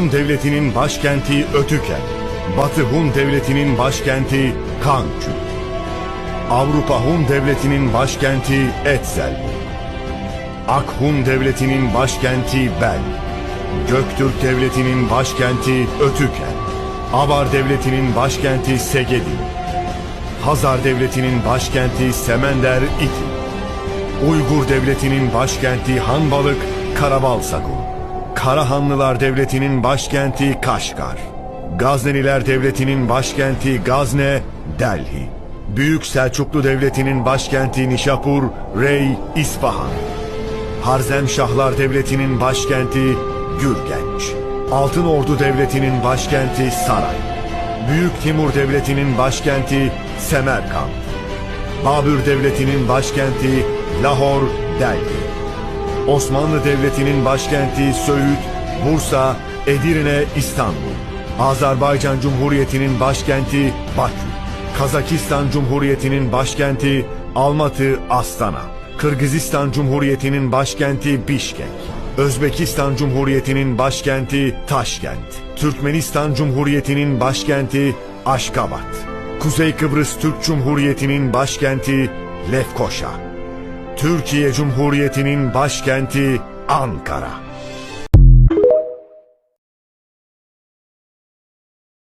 Hun Devleti'nin başkenti Ötüken. Batı Hun Devleti'nin başkenti Kançu. Avrupa Hun Devleti'nin başkenti Etzel. Akhun Devleti'nin başkenti Bel. Göktürk Devleti'nin başkenti Ötüken. Avar Devleti'nin başkenti Segedin. Hazar Devleti'nin başkenti Semender İki. Uygur Devleti'nin başkenti Hanbalık Karabalsagun. Karahanlılar Devleti'nin başkenti Kaşgar. Gazneliler Devleti'nin başkenti Gazne, Delhi. Büyük Selçuklu Devleti'nin başkenti Nişapur, Rey, İsfahan. Harzemşahlar Devleti'nin başkenti Gürgenç. Altın Ordu Devleti'nin başkenti Saray. Büyük Timur Devleti'nin başkenti Semerkant. Babür Devleti'nin başkenti Lahor, Delhi. Osmanlı Devleti'nin başkenti Söğüt, Bursa, Edirne, İstanbul. Azerbaycan Cumhuriyeti'nin başkenti Bakü. Kazakistan Cumhuriyeti'nin başkenti Almatı, Astana. Kırgızistan Cumhuriyeti'nin başkenti Bişkek. Özbekistan Cumhuriyeti'nin başkenti Taşkent. Türkmenistan Cumhuriyeti'nin başkenti Aşkabat. Kuzey Kıbrıs Türk Cumhuriyeti'nin başkenti Lefkoşa. Türkiye Cumhuriyeti'nin başkenti Ankara.